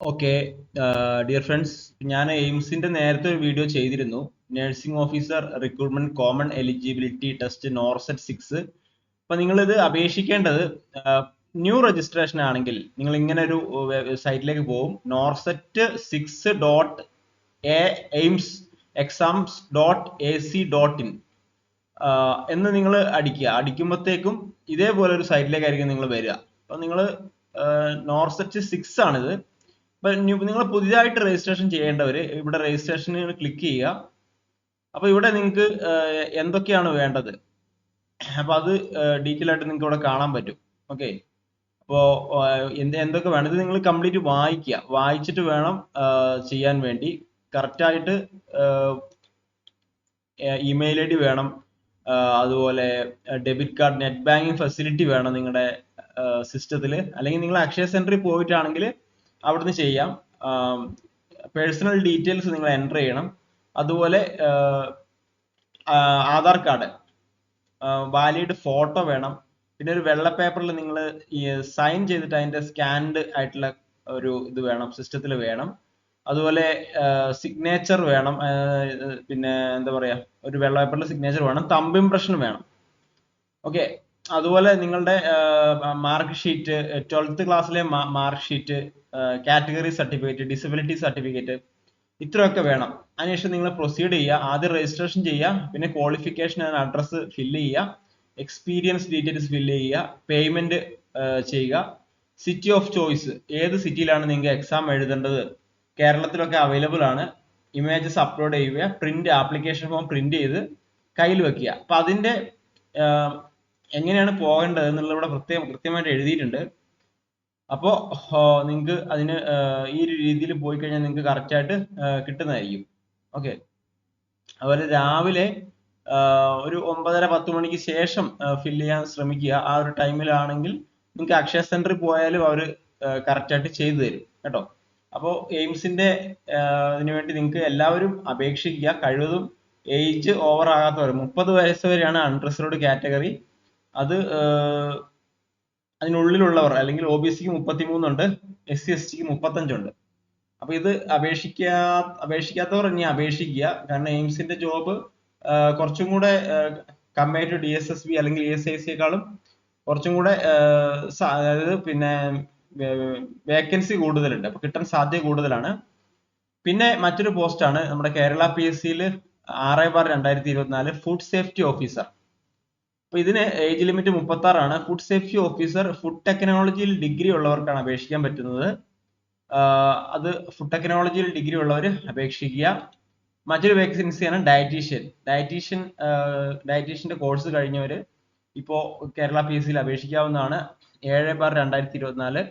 Okay dear friends ഞാൻ എയിംസിന്റെ നേരത്തെ ഒരു വീഡിയോ ചെയ്തിരുന്നു. Nursing officer recruitment common eligibility test NORCET six അപ്പൊ നിങ്ങൾ ഇത് അപേക്ഷിക്കേണ്ടത് ന്യൂ രജിസ്ട്രേഷൻ ആണെങ്കിൽ നിങ്ങൾ ഇങ്ങനെ ഒരു സൈറ്റിലേക്ക് പോകും NORCET six dot a AIIMS exams dot A C dot in എന്ന് നിങ്ങൾ അടിക്കുക. അടിക്കുമ്പോഴത്തേക്കും ഇതേപോലെ ഒരു സൈറ്റിലേക്കായിരിക്കും നിങ്ങൾ വരിക. അപ്പൊ നിങ്ങൾ നോർസെറ്റ് സിക്സ് ആണിത്. നിങ്ങൾ പുതിയതായിട്ട് രജിസ്ട്രേഷൻ ചെയ്യേണ്ടവർ ഇവിടെ രജിസ്ട്രേഷന് ക്ലിക്ക് ചെയ്യുക. അപ്പൊ ഇവിടെ നിങ്ങൾക്ക് എന്തൊക്കെയാണ് വേണ്ടത്? അപ്പൊ അത് ഡീറ്റെയിൽ ആയിട്ട് നിങ്ങൾക്ക് ഇവിടെ കാണാൻ പറ്റും. ഓക്കെ അപ്പോ എന്ത് എന്തൊക്കെ വേണം? ഇത് നിങ്ങൾ കംപ്ലീറ്റ് വായിക്കുക. വായിച്ചിട്ട് വേണം ചെയ്യാൻ വേണ്ടി. കറക്റ്റ് ആയിട്ട് ഇമെയിൽ ഐ ഡി വേണം. അതുപോലെ debit card net banking facility വേണം നിങ്ങളുടെ സിസ്റ്റത്തിൽ അല്ലെങ്കിൽ നിങ്ങൾ അക്ഷയ സെന്ററിൽ പോയിട്ടാണെങ്കിൽ അവിടുന്ന് ചെയ്യാം. പേഴ്സണൽ ഡീറ്റെയിൽസ് നിങ്ങൾ എന്റർ ചെയ്യണം. അതുപോലെ ആധാർ കാർഡ് വാലിഡ് ഫോട്ടോ വേണം. പിന്നെ ഒരു വെള്ള പേപ്പറിൽ നിങ്ങൾ സൈൻ ചെയ്തിട്ട് അതിന്റെ സ്കാൻഡ് ആയിട്ടുള്ള ഒരു ഇത് വേണം സിസ്റ്റത്തിൽ വേണം. അതുപോലെ സിഗ്നേച്ചർ വേണം. പിന്നെ എന്താ പറയുക ഒരു വെള്ള പേപ്പറിൽ സിഗ്നേച്ചർ വേണം. തമ്പ് ഇംപ്രഷൻ വേണം. ഓക്കെ അതുപോലെ നിങ്ങളുടെ മാർക്ക് ഷീറ്റ് ട്വൽത്ത് ക്ലാസ്സിലെ mark sheet category certificate disability certificate ഇത്രയൊക്കെ വേണം. അതിനുശേഷം നിങ്ങൾ പ്രൊസീഡ് ചെയ്യുക. ആദ്യം രജിസ്ട്രേഷൻ ചെയ്യുക. പിന്നെ ക്വാളിഫിക്കേഷൻ ആൻഡ് അഡ്രസ്സ് ഫില്ല് ചെയ്യുക. എക്സ്പീരിയൻസ് ഡീറ്റെയിൽസ് ഫില്ല് ചെയ്യുക. പേയ്മെന്റ് ചെയ്യുക. സിറ്റി ഓഫ് ചോയ്സ് ഏത് സിറ്റിയിലാണ് നിങ്ങൾക്ക് എക്സാം എഴുതേണ്ടത്? കേരളത്തിലൊക്കെ അവൈലബിൾ ആണ്. ഇമേജസ് അപ്ലോഡ് ചെയ്യുക. പ്രിന്റ് ആപ്ലിക്കേഷൻ ഫോം പ്രിന്റ് ചെയ്ത് കയ്യിൽ വെക്കുക. അപ്പൊ അതിന്റെ എങ്ങനെയാണ് പോകേണ്ടത് എന്നുള്ളത് ഇവിടെ പ്രത്യേകം കൃത്യമായിട്ട് എഴുതിയിട്ടുണ്ട്. അപ്പോൾ നിങ്ങൾക്ക് അതിന് ഈ ഒരു രീതിയിൽ പോയി കഴിഞ്ഞാൽ നിങ്ങൾക്ക് കറക്റ്റ് ആയിട്ട് കിട്ടുന്നതായിരിക്കും. ഓക്കെ. അതുപോലെ രാവിലെ ഒരു ഒമ്പതര പത്ത് മണിക്ക് ശേഷം ഫില്ല് ചെയ്യാൻ ശ്രമിക്കുക. ആ ഒരു ടൈമിലാണെങ്കിൽ നിങ്ങൾക്ക് അക്ഷയ സെന്ററിൽ പോയാലും അവർ കറക്റ്റ് ആയിട്ട് ചെയ്തു തരും. കേട്ടോ? അപ്പോൾ എയിംസിന്റെ ഇതിനു വേണ്ടി നിങ്ങൾക്ക് എല്ലാവരും അപേക്ഷിക്കുക. കഴിവതും ഏജ് ഓവർ ആകാത്തവർ മുപ്പത് വയസ്സ് വരെയാണ് അൺറിസർവ്ഡ് കാറ്റഗറി അത് അതിനുള്ളിലുള്ളവർ അല്ലെങ്കിൽ ഒ ബി സിക്ക് മുപ്പത്തിമൂന്നുണ്ട് എസ് സി എസ് ടിക്ക് മുപ്പത്തഞ്ചുണ്ട്. അപ്പൊ ഇത് അപേക്ഷിക്കാ അപേക്ഷിക്കാത്തവർ ഇനി അപേക്ഷിക്കുക. കാരണം എയിംസിന്റെ ജോബ് കുറച്ചും കൂടെ compare to D S S B അല്ലെങ്കിൽ ഇ എസ് ഐ സിയെക്കാളും കുറച്ചും കൂടെ അതായത് പിന്നെ വേക്കൻസി കൂടുതലുണ്ട്. അപ്പൊ കിട്ടാൻ സാധ്യത കൂടുതലാണ്. പിന്നെ മറ്റൊരു പോസ്റ്റാണ് നമ്മുടെ കേരള പി എസ് സിയിൽ ആറ് ബാർ രണ്ടായിരത്തി ഇരുപത്തിനാല് ഫുഡ് സേഫ്റ്റി ഓഫീസർ അപ്പൊ ഇതിന് ഏജ് ലിമിറ്റ് മുപ്പത്തി ആറാണ് ഫുഡ് സേഫ്റ്റി ഓഫീസർ ഫുഡ് ടെക്നോളജിയിൽ ഡിഗ്രി ഉള്ളവർക്കാണ് അപേക്ഷിക്കാൻ പറ്റുന്നത്. അത് ഫുഡ് ടെക്നോളജിയിൽ ഡിഗ്രി ഉള്ളവർ അപേക്ഷിക്കുക. മറ്റൊരു വേക്കൻസിയാണ് ഡയറ്റീഷ്യൻ ഡയറ്റീഷ്യൻ ഡയറ്റീഷ്യന്റെ കോഴ്സ് കഴിഞ്ഞവർ ഇപ്പോൾ കേരള പി എസ് സിയിൽ അപേക്ഷിക്കാവുന്നതാണ്. ഏഴ് ബാർ രണ്ടായിരത്തി ഇരുപത്തിനാല്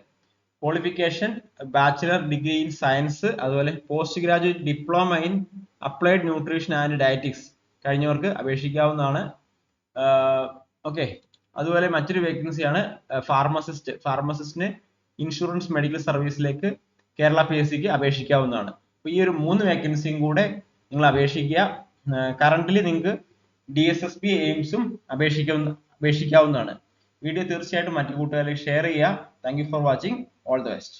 qualification bachelor degree in science അതുപോലെ post graduate diploma in applied nutrition and dietetics കഴിഞ്ഞവർക്ക് അപേക്ഷിക്കാവുന്നതാണ്. ഓക്കെ. അതുപോലെ മറ്റൊരു വേക്കൻസിയാണ് ഫാർമസിസ്റ്റ് ഫാർമസിസ്റ്റിന് ഇൻഷുറൻസ് മെഡിക്കൽ സർവീസിലേക്ക് കേരള പി എസ് സിക്ക് അപേക്ഷിക്കാവുന്നതാണ്. ഈ ഒരു മൂന്ന് വേക്കൻസിയും കൂടെ നിങ്ങൾ അപേക്ഷിക്കുക. കറന്റ്ലി നിങ്ങൾക്ക് ഡി എസ് എസ് ബി എയിംസും അപേക്ഷിക്കാവുന്ന അപേക്ഷിക്കാവുന്നതാണ്. വീഡിയോ തീർച്ചയായിട്ടും മറ്റു കൂട്ടുകാരിലേക്ക് ഷെയർ ചെയ്യുക. Thank you for watching all the best